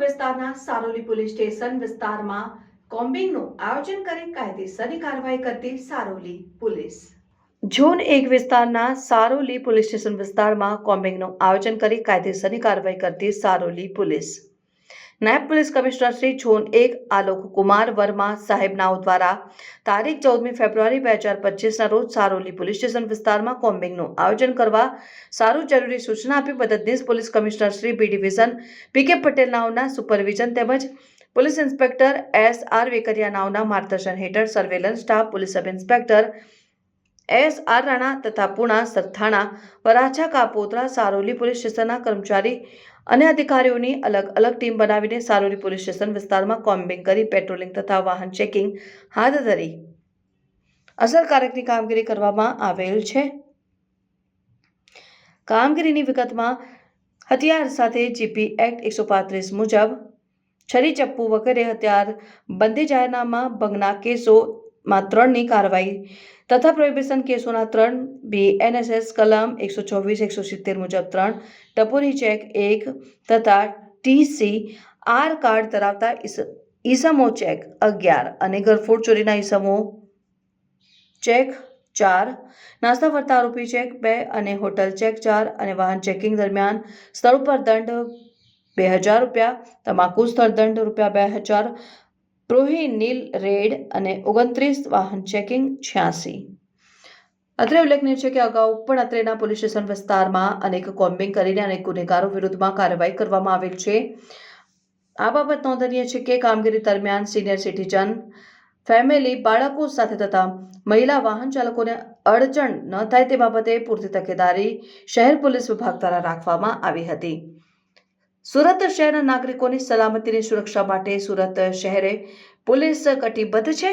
વિસ્તારના Saroli police station વિસ્તારમાં કોમ્બિંગનું આયોજન કરી કાયદેસરની કાર્યવાહી કરતી સારોલી પોલીસ. ઝોન એક વિસ્તારના સારોલી પોલીસ સ્ટેશન વિસ્તારમાં કોમ્બિંગનું આયોજન કરી કાયદેસરની કાર્યવાહી કરતી સારોલી પોલીસ. નાયબ પોલીસ કમિશનર શ્રી ઝોન એક આલોક કુમાર વર્મા સાહેબ નાઓ દ્વારા તારીખ ચૌદમી ફેબ્રુઆરી બે હજાર પચીસના રોજ સારોલી પોલીસ સ્ટેશન વિસ્તારમાં કોમ્બિંગનું આયોજન કરવા સારું જરૂરી સૂચના આપી મદદનીશ police commissioner Shri B division P K Patel નાઓના supervision તેમજ police inspector S R Vekaria નાઓના માર્ગદર્શન હેઠળ surveillance staff police sub inspector S R Rana તથા પુણા સરથાણા, વરાછા કાપોતરા, સારોલી પોલીસ સ્ટેશનના કર્મચારી અને અધિકારીઓની અલગ અલગ ટીમ બનાવીને સારોલી પોલીસ સ્ટેશન વિસ્તારમાં કોમ્બિંગ કરી, પેટ્રોલિંગ તથા વાહન ચેકિંગ હાથ ધરી. અસરકારકની કામગીરી કરવામાં આવેલ છે. કામગીરીની વિગતમાં હથિયાર સાથે જીપી એક્ટ એકસો પાંત્રીસ મુજબ છરી, ચપ્પુ વગેરે હથિયાર બંધી જાહેરનામા ભંગના કેસોમાં ત્રણની કાર્યવાહી તથા પ્રોહિબિશન કેસોના ત્રણ, બી એનએસએસ કલમ એકસો ચોવીસ, એકસો સિત્તેર મુજબ ત્રણ, ટપોરી ચેક એક તથા ટીસી આર કાર્ડ ધરાવતા ઈસ- ઈસમો ચેક અગિયાર અને ઘરફોડ ચોરીના ઈસમો ચેક ચાર, નાસ્તા ફરતા આરોપી ચેક બે અને હોટલ ચેક ચાર અને વાહન ચેકિંગ દરમિયાન સ્થળ ઉપર દંડ બે હજાર રૂપિયા, તમાકુ સ્થળ દંડ રૂપિયા બે હજાર પ્રોહી નીલ, રેડ અને ઓગણત્રીસ વાહન ચેકિંગ છ્યાસી. અત્રે ઉલ્લેખનીય છે કે અગાઉ પણ અત્રેના પોલીસ સ્ટેશન વિસ્તારમાં અનેક કોમ્બિંગ કરીને અનેક ગુનેગારો વિરુદ્ધમાં કાર્યવાહી કરવામાં આવેલ છે. આ બાબત નોંધનીય છે કે કામગીરી દરમિયાન સિનિયર સિટીઝન, ફેમિલી, બાળકો સાથે તથા મહિલા વાહન ચાલકોને અડચણ ન થાય તે બાબતે પૂરતી તકેદારી શહેર પોલીસ વિભાગ દ્વારા રાખવામાં આવી હતી. સુરત શહેરના નાગરિકોની સલામતીની સુરક્ષા માટે સુરત શહેરે પોલીસ કટિબદ્ધ છે.